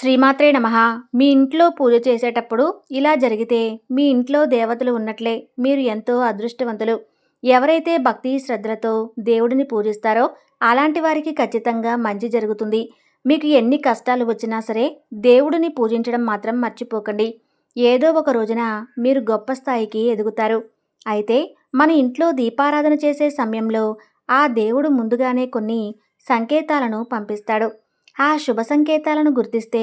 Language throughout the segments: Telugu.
శ్రీమాత్రే నమ. మీ ఇంట్లో పూజ చేసేటప్పుడు ఇలా జరిగితే మీ ఇంట్లో దేవతలు ఉన్నట్లే మీరు ఎంతో అదృష్టవంతులు. ఎవరైతే భక్తి శ్రద్ధలతో దేవుడిని పూజిస్తారో అలాంటి వారికి ఖచ్చితంగా మంచి జరుగుతుంది. మీకు ఎన్ని కష్టాలు వచ్చినా సరే దేవుడిని పూజించడం మాత్రం మర్చిపోకండి. ఏదో ఒక రోజున మీరు గొప్ప స్థాయికి ఎదుగుతారు. అయితే మన ఇంట్లో దీపారాధన చేసే సమయంలో ఆ దేవుడు ముందుగానే కొన్ని సంకేతాలను పంపిస్తాడు. ఆ శుభ సంకేతాలను గుర్తిస్తే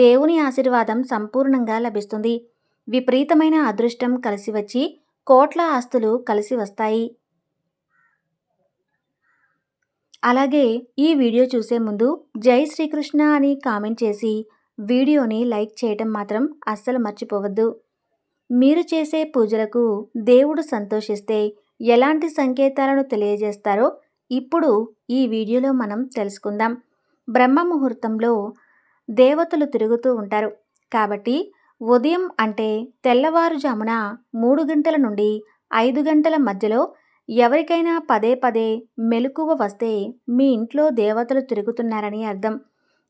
దేవుని ఆశీర్వాదం సంపూర్ణంగా లభిస్తుంది. విపరీతమైన అదృష్టం కలిసి వచ్చి కోట్ల ఆస్తులు కలిసి వస్తాయి. అలాగే ఈ వీడియో చూసే ముందు జై శ్రీకృష్ణ అని కామెంట్ చేసి వీడియోని లైక్ చేయటం మాత్రం అస్సలు మర్చిపోవద్దు. మీరు చేసే పూజలకు దేవుడు సంతోషిస్తే ఎలాంటి సంకేతాలను తెలియజేస్తారో ఇప్పుడు ఈ వీడియోలో మనం తెలుసుకుందాం. బ్రహ్మ ముహూర్తంలో దేవతలు తిరుగుతూ ఉంటారు. కాబట్టి ఉదయం అంటే తెల్లవారుజామున మూడు గంటల నుండి ఐదు గంటల మధ్యలో ఎవరికైనా పదే పదే మెలకువ వస్తే మీ ఇంట్లో దేవతలు తిరుగుతున్నారని అర్థం.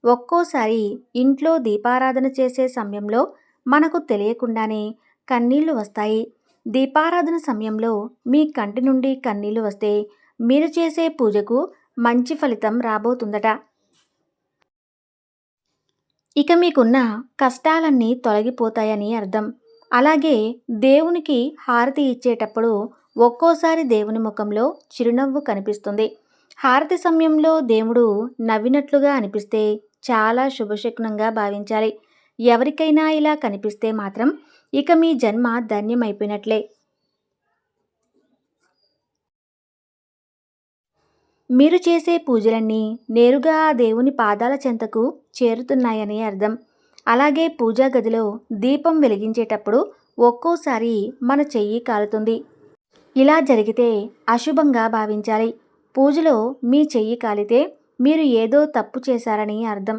ఒక్కోసారి ఇంట్లో దీపారాధన చేసే సమయంలో మనకు తెలియకుండానే కన్నీళ్ళు వస్తాయి. దీపారాధన సమయంలో మీ కంటి నుండి కన్నీళ్ళు వస్తే మీరు చేసే పూజకు మంచి ఫలితం రాబోతుందట. ఇక మీకున్న కష్టాలన్నీ తొలగిపోతాయని అర్థం. అలాగే దేవునికి హారతి ఇచ్చేటప్పుడు ఒక్కోసారి దేవుని ముఖంలో చిరునవ్వు కనిపిస్తుంది. హారతి సమయంలో దేవుడు నవ్వినట్లుగా అనిపిస్తే చాలా శుభశకునంగా భావించాలి. ఎవరికైనా ఇలా కనిపిస్తే మాత్రం ఇక మీ జన్మ ధన్యమైపోయినట్లే. మీరు చేసే పూజలన్నీ నేరుగా ఆ దేవుని పాదాల చెంతకు చేరుతున్నాయని అర్థం. అలాగే పూజా గదిలో దీపం వెలిగించేటప్పుడు ఒక్కోసారి మన చెయ్యి కాలుతుంది. ఇలా జరిగితే అశుభంగా భావించాలి. పూజలో మీ చెయ్యి కాలితే మీరు ఏదో తప్పు చేశారని అర్థం.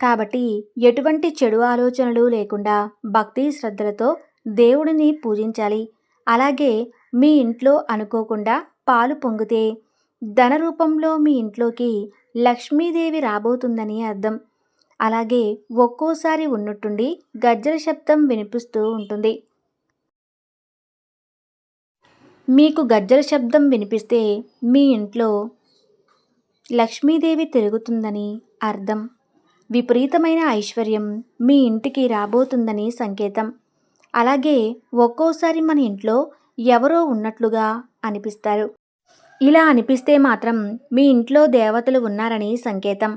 కాబట్టి ఎటువంటి చెడు ఆలోచనలు లేకుండా భక్తి శ్రద్ధలతో దేవుడిని పూజించాలి. అలాగే మీ ఇంట్లో అనుకోకుండా పాలు పొంగితే ధన రూపంలో మీ ఇంట్లోకి లక్ష్మీదేవి రాబోతుందని అర్థం. అలాగే ఒక్కోసారి ఉన్నట్టుండి గజ్జల శబ్దం వినిపిస్తూ ఉంటుంది. మీకు గజ్జల శబ్దం వినిపిస్తే మీ ఇంట్లో లక్ష్మీదేవి తిరుగుతుందని అర్థం. విపరీతమైన ఐశ్వర్యం మీ ఇంటికి రాబోతుందని సంకేతం. అలాగే ఒక్కోసారి మన ఇంట్లో ఎవరో ఉన్నట్లుగా అనిపిస్తారు. ఇలా అనిపిస్తే మాత్రం మీ ఇంట్లో దేవతలు ఉన్నారని సంకేతం.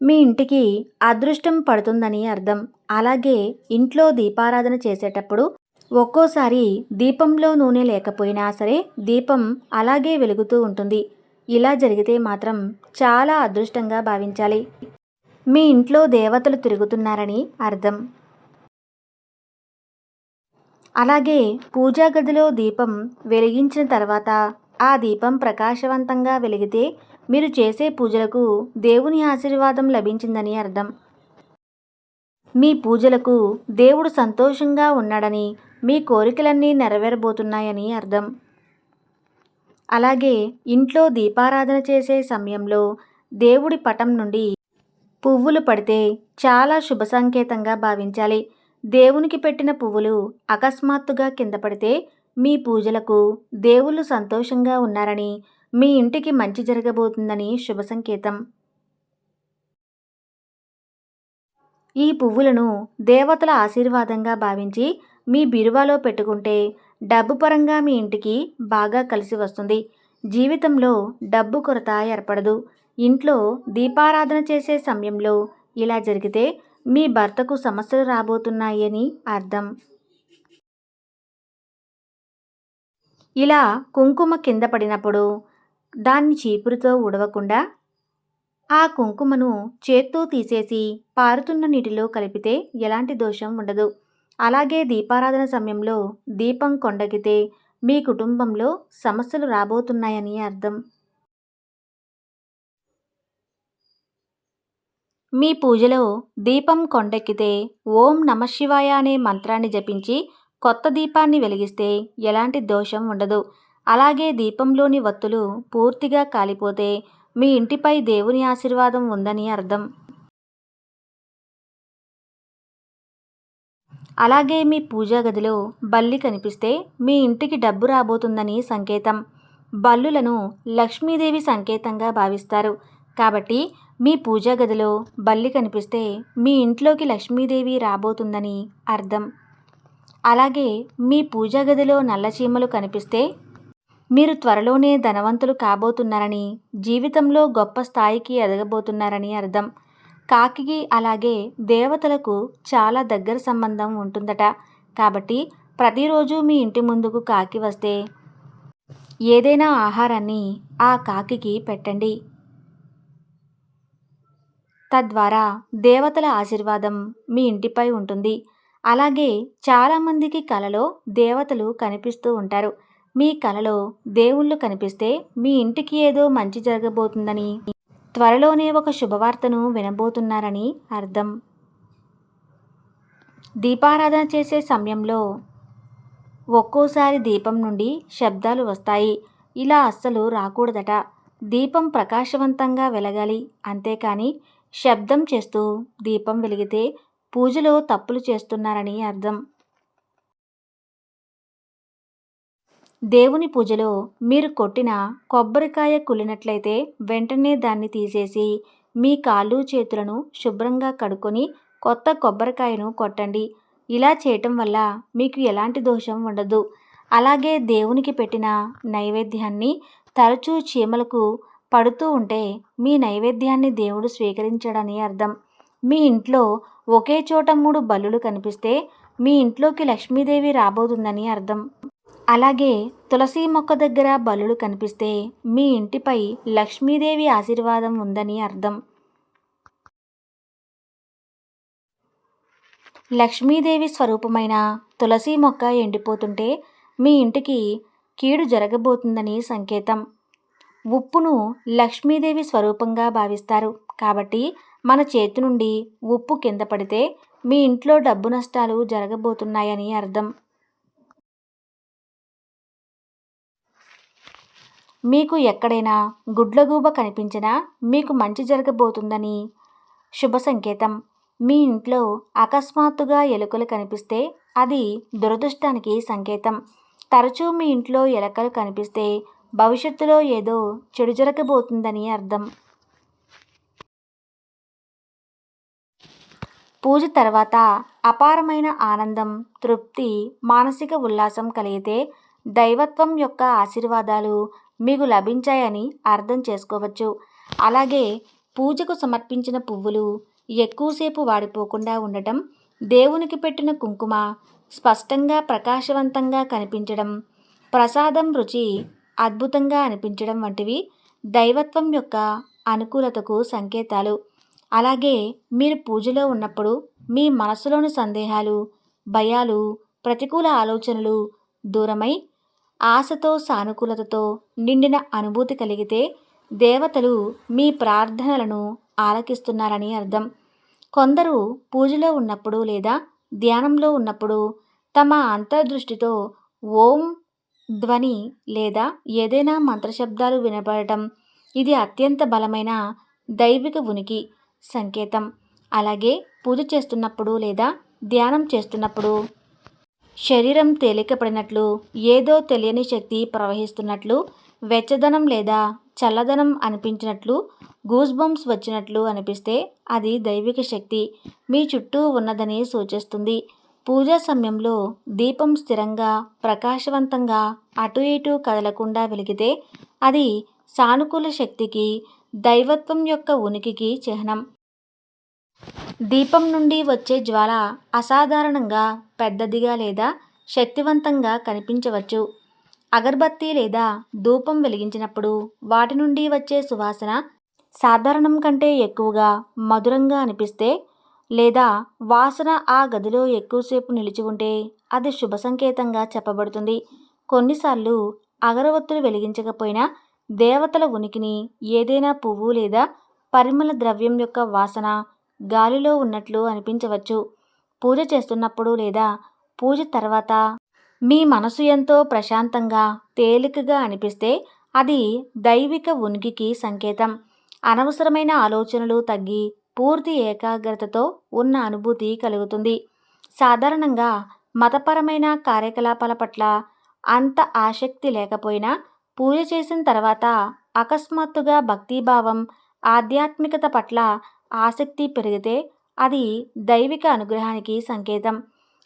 మీ ఇంటికి అదృష్టం పడుతుందని అర్థం. అలాగే ఇంట్లో దీపారాధన చేసేటప్పుడు ఒక్కోసారి దీపంలో నూనె లేకపోయినా సరే దీపం అలాగే వెలుగుతూ ఉంటుంది. ఇలా జరిగితే మాత్రం చాలా అదృష్టంగా భావించాలి. మీ ఇంట్లో దేవతలు తిరుగుతున్నారని అర్థం. అలాగే పూజా గదిలో దీపం వెలిగించిన తర్వాత ఆ దీపం ప్రకాశవంతంగా వెలిగితే మీరు చేసే పూజలకు దేవుని ఆశీర్వాదం లభించిందని అర్థం. మీ పూజలకు దేవుడు సంతోషంగా ఉన్నాడని మీ కోరికలన్నీ నెరవేరబోతున్నాయని అర్థం. అలాగే ఇంట్లో దీపారాధన చేసే సమయంలో దేవుడి పటం నుండి పువ్వులు పడితే చాలా శుభ సంకేతంగా భావించాలి. దేవునికి పెట్టిన పువ్వులు అకస్మాత్తుగా కింద పడితే మీ పూజలకు దేవుళ్ళు సంతోషంగా ఉన్నారని మీ ఇంటికి మంచి జరగబోతుందని శుభ సంకేతం ఈ పువ్వులను దేవతల ఆశీర్వాదంగా భావించి మీ బిరువాలో పెట్టుకుంటే డబ్బు పరంగా మీ ఇంటికి బాగా కలిసి వస్తుంది. జీవితంలో డబ్బు కొరత ఏర్పడదు. ఇంట్లో దీపారాధన చేసే సమయంలో ఇలా జరిగితే మీ భర్తకు సమస్యలు రాబోతున్నాయని అర్థం. ఇలా కుంకుమ కింద పడినప్పుడు దాన్ని చీపురుతో ఉడవకుండా ఆ కుంకుమను చేత్తో తీసేసి పారుతున్న నీటిలో కలిపితే ఎలాంటి దోషం ఉండదు. అలాగే దీపారాధన సమయంలో దీపం కొండగితే మీ కుటుంబంలో సమస్యలు రాబోతున్నాయని అర్థం. మీ పూజలో దీపం కొండెక్కితే ఓం నమశివాయ అనే మంత్రాన్ని జపించి కొత్త దీపాన్ని వెలిగిస్తే ఎలాంటి దోషం ఉండదు. అలాగే దీపంలోని వత్తులు పూర్తిగా కాలిపోతే మీ ఇంటిపై దేవుని ఆశీర్వాదం ఉందని అర్థం. అలాగే మీ పూజా గదిలో బల్లి కనిపిస్తే మీ ఇంటికి డబ్బు రాబోతుందని సంకేతం. బల్లులను లక్ష్మీదేవి సంకేతంగా భావిస్తారు. కాబట్టి మీ పూజా గదిలో బల్లి కనిపిస్తే మీ ఇంట్లోకి లక్ష్మీదేవి రాబోతుందని అర్థం. అలాగే మీ పూజా గదిలో నల్లచీమలు కనిపిస్తే మీరు త్వరలోనే ధనవంతులు కాబోతున్నారని జీవితంలో గొప్ప స్థాయికి ఎదగబోతున్నారని అర్థం. కాకికి అలాగే దేవతలకు చాలా దగ్గర సంబంధం ఉంటుందట. కాబట్టి ప్రతిరోజు మీ ఇంటి ముందుకు కాకి వస్తే ఏదైనా ఆహారాన్ని ఆ కాకికి పెట్టండి. తద్వారా దేవతల ఆశీర్వాదం మీ ఇంటిపై ఉంటుంది. అలాగే చాలామందికి కలలో దేవతలు కనిపిస్తూ ఉంటారు. మీ కలలో దేవుళ్ళు కనిపిస్తే మీ ఇంటికి ఏదో మంచి జరగబోతుందని త్వరలోనే ఒక శుభవార్తను వినబోతున్నారని అర్థం. దీపారాధన చేసే సమయంలో ఒక్కోసారి దీపం నుండి శబ్దాలు వస్తాయి. ఇలా అస్సలు రాకూడదట. దీపం ప్రకాశవంతంగా వెలగాలి అంతేకాని శబ్దం చేస్తూ దీపం వెలిగితే పూజలో తప్పులు చేస్తున్నారని అర్థం. దేవుని పూజలో మీరు కొట్టిన కొబ్బరికాయ కులినట్లయితే వెంటనే దాన్ని తీసేసి మీ కాళ్ళు చేతులను శుభ్రంగా కడుక్కొని కొత్త కొబ్బరికాయను కొట్టండి. ఇలా చేయటం వల్ల మీకు ఎలాంటి దోషం ఉండదు. అలాగే దేవునికి పెట్టిన నైవేద్యాన్ని తరచూ చీమలకు పడుతూ ఉంటే మీ నైవేద్యాన్ని దేవుడు స్వీకరించడని అర్థం. మీ ఇంట్లో ఒకే చోట మూడు బల్లులు కనిపిస్తే మీ ఇంట్లోకి లక్ష్మీదేవి రాబోతుందని అర్థం. అలాగే తులసి మొక్క దగ్గర బల్లులు కనిపిస్తే మీ ఇంటిపై లక్ష్మీదేవి ఆశీర్వాదం ఉందని అర్థం. లక్ష్మీదేవి స్వరూపమైన తులసి మొక్క ఎండిపోతుంటే మీ ఇంటికి కీడు జరగబోతుందని సంకేతం. ఉప్పును లక్ష్మీదేవి స్వరూపంగా భావిస్తారు. కాబట్టి మన చేతి నుండి ఉప్పు కింద పడితే మీ ఇంట్లో డబ్బు నష్టాలు జరగబోతున్నాయని అర్థం. మీకు ఎక్కడైనా గుడ్లగూబ కనిపించినా మీకు మంచి జరగబోతుందని శుభ సంకేతం. మీ ఇంట్లో అకస్మాత్తుగా ఎలుకలు కనిపిస్తే అది దురదృష్టానికి సంకేతం. తరచూ మీ ఇంట్లో ఎలకలు కనిపిస్తే భవిష్యత్తులో ఏదో చెడు జరగబోతుందని అర్థం. పూజ తర్వాత అపారమైన ఆనందం తృప్తి మానసిక ఉల్లాసం కలిగితే దైవత్వం యొక్క ఆశీర్వాదాలు మీకు లభించాయని అర్థం చేసుకోవచ్చు. అలాగే పూజకు సమర్పించిన పువ్వులు ఎక్కువసేపు వాడిపోకుండా ఉండటం దేవునికి పెట్టిన కుంకుమ స్పష్టంగా ప్రకాశవంతంగా కనిపించడం ప్రసాదం రుచి అద్భుతంగా అనిపించడం వంటివి దైవత్వం యొక్క అనుకూలతకు సంకేతాలు. అలాగే మీరు పూజలో ఉన్నప్పుడు మీ మనసులోని సందేహాలు భయాలు ప్రతికూల ఆలోచనలు దూరమై ఆశతో సానుకూలతతో నిండిన అనుభూతి కలిగితే దేవతలు మీ ప్రార్థనలను ఆలకిస్తున్నారని అర్థం. కొందరు పూజలో ఉన్నప్పుడు లేదా ధ్యానంలో ఉన్నప్పుడు తమ అంతర్దృష్టితో ఓం ధ్వని లేదా ఏదైనా మంత్రశబ్దాలు వినపడటం ఇది అత్యంత బలమైన దైవిక ఉనికి సంకేతం. అలాగే పూజ చేస్తున్నప్పుడు లేదా ధ్యానం చేస్తున్నప్పుడు శరీరం తేలికపడినట్లు ఏదో తెలియని శక్తి ప్రవహిస్తున్నట్లు వెచ్చదనం లేదా చల్లదనం అనిపించినట్లు గూస్ బంప్స్ వచ్చినట్లు అనిపిస్తే అది దైవిక శక్తి. మీ చుట్టూ ఉన్నదని సూచిస్తుంది. పూజా సమయంలో దీపం స్థిరంగా ప్రకాశవంతంగా అటు ఇటు కదలకుండా వెలిగితే అది సానుకూల శక్తికి దైవత్వం యొక్క ఉనికికి చిహ్నం. దీపం నుండి వచ్చే జ్వాల అసాధారణంగా పెద్దదిగా లేదా శక్తివంతంగా కనిపించవచ్చు. అగర్బత్తి లేదా ధూపం వెలిగించినప్పుడు వాటి నుండి వచ్చే సువాసన సాధారణం కంటే ఎక్కువగా మధురంగా అనిపిస్తే లేదా వాసన ఆ గదిలో ఎక్కువసేపు నిలిచి ఉంటే అది శుభ సంకేతంగా చెప్పబడుతుంది. కొన్నిసార్లు అగరవత్తులు వెలిగించకపోయినా దేవతల ఉనికిని ఏదైనా పువ్వు లేదా పరిమళ ద్రవ్యం యొక్క వాసన గాలిలో ఉన్నట్లు అనిపించవచ్చు. పూజ చేస్తున్నప్పుడు లేదా పూజ తర్వాత మీ మనసు ఎంతో ప్రశాంతంగా తేలికగా అనిపిస్తే అది దైవిక ఉనికికి సంకేతం. అనవసరమైన ఆలోచనలు తగ్గి పూర్తి ఏకాగ్రతతో ఉన్న అనుభూతి కలుగుతుంది. సాధారణంగా మతపరమైన కార్యకలాపాల పట్ల అంత ఆసక్తి లేకపోయినా పూజ చేసిన తర్వాత అకస్మాత్తుగా భక్తిభావం ఆధ్యాత్మికత పట్ల ఆసక్తి పెరిగితే అది దైవిక అనుగ్రహానికి సంకేతం.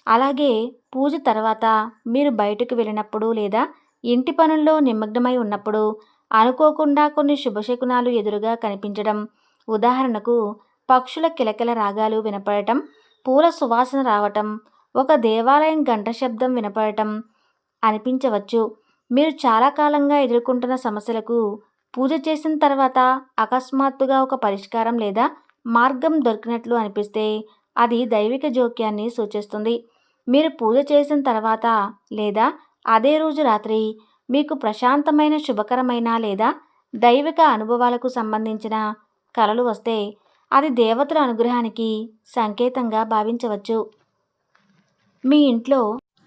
అలాగే పూజ తర్వాత మీరు బయటకు వెళ్ళినప్పుడు లేదా ఇంటి పనుల్లో నిమగ్నమై ఉన్నప్పుడు అనుకోకుండా కొన్ని శుభశకునాలు ఎదురుగా కనిపించడం ఉదాహరణకు పక్షుల కిలకిల రాగాలు వినపడటం పూల సువాసన రావటం ఒక దేవాలయం గంట శబ్దం వినపడటం అనిపించవచ్చు. మీరు చాలా కాలంగా ఎదుర్కొంటున్న సమస్యలకు పూజ చేసిన తర్వాత అకస్మాత్తుగా ఒక పరిష్కారం లేదా మార్గం దొరికినట్లు అనిపిస్తే అది దైవిక జోక్యాన్ని సూచిస్తుంది. మీరు పూజ చేసిన తర్వాత లేదా అదే రోజు రాత్రి మీకు ప్రశాంతమైన శుభకరమైన లేదా దైవిక అనుభవాలకు సంబంధించిన కళలు వస్తే అది దేవతల అనుగ్రహానికి సంకేతంగా భావించవచ్చు. మీ ఇంట్లో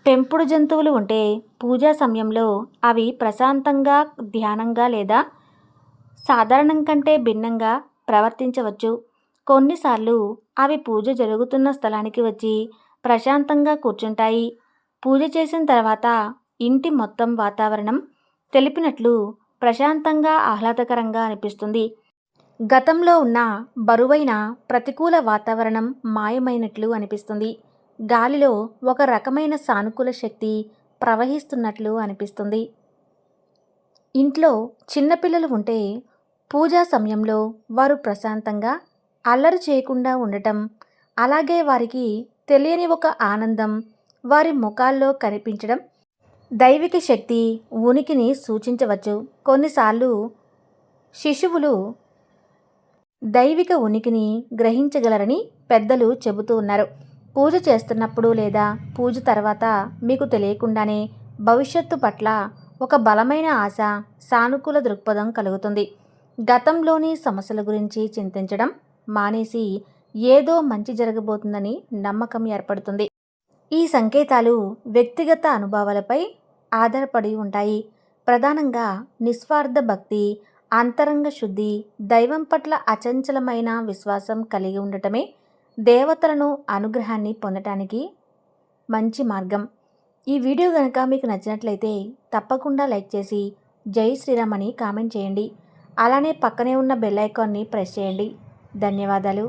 పెంపుడు జంతువులు ఉంటే పూజా సమయంలో అవి ప్రశాంతంగా ధ్యానంగా లేదా సాధారణం కంటే భిన్నంగా ప్రవర్తించవచ్చు. కొన్నిసార్లు అవి పూజ జరుగుతున్న స్థలానికి వచ్చి ప్రశాంతంగా కూర్చుంటాయి. పూజ చేసిన తర్వాత ఇంటి మొత్తం వాతావరణం తెలిపినట్లు ప్రశాంతంగా ఆహ్లాదకరంగా అనిపిస్తుంది. గతంలో ఉన్న బరువైన ప్రతికూల వాతావరణం మాయమైనట్లు అనిపిస్తుంది. గాలిలో ఒక రకమైన సానుకూల శక్తి ప్రవహిస్తున్నట్లు అనిపిస్తుంది. ఇంట్లో చిన్నపిల్లలు ఉంటే పూజా సమయంలో వారు ప్రశాంతంగా అల్లరి చేయకుండా ఉండటం అలాగే వారికి తెలియని ఒక ఆనందం వారి ముఖాల్లో కనిపించడం దైవిక శక్తి ఉనికిని సూచించవచ్చు. కొన్నిసార్లు శిశువులు దైవిక ఉనికిని గ్రహించగలరని పెద్దలు చెబుతూ ఉన్నారు. పూజ చేస్తున్నప్పుడు లేదా పూజ తర్వాత మీకు తెలియకుండానే భవిష్యత్తు పట్ల ఒక బలమైన ఆశ సానుకూల దృక్పథం కలుగుతుంది. గతంలోని సమస్యల గురించి చింతించడం మానేసి ఏదో మంచి జరగబోతుందని నమ్మకం ఏర్పడుతుంది. ఈ సంకేతాలు వ్యక్తిగత అనుభవాలపై ఆధారపడి ఉంటాయి. ప్రధానంగా నిస్వార్థ భక్తి అంతరంగ శుద్ధి దైవం పట్ల అచంచలమైన విశ్వాసం కలిగి ఉండటమే దేవతలను అనుగ్రహాన్ని పొందటానికి మంచి మార్గం. ఈ వీడియో కనుక మీకు నచ్చినట్లయితే తప్పకుండా లైక్ చేసి జై శ్రీరామ్ అని కామెంట్ చేయండి. అలానే పక్కనే ఉన్న బెల్ ఐకాన్ని ప్రెస్ చేయండి. ధన్యవాదాలు.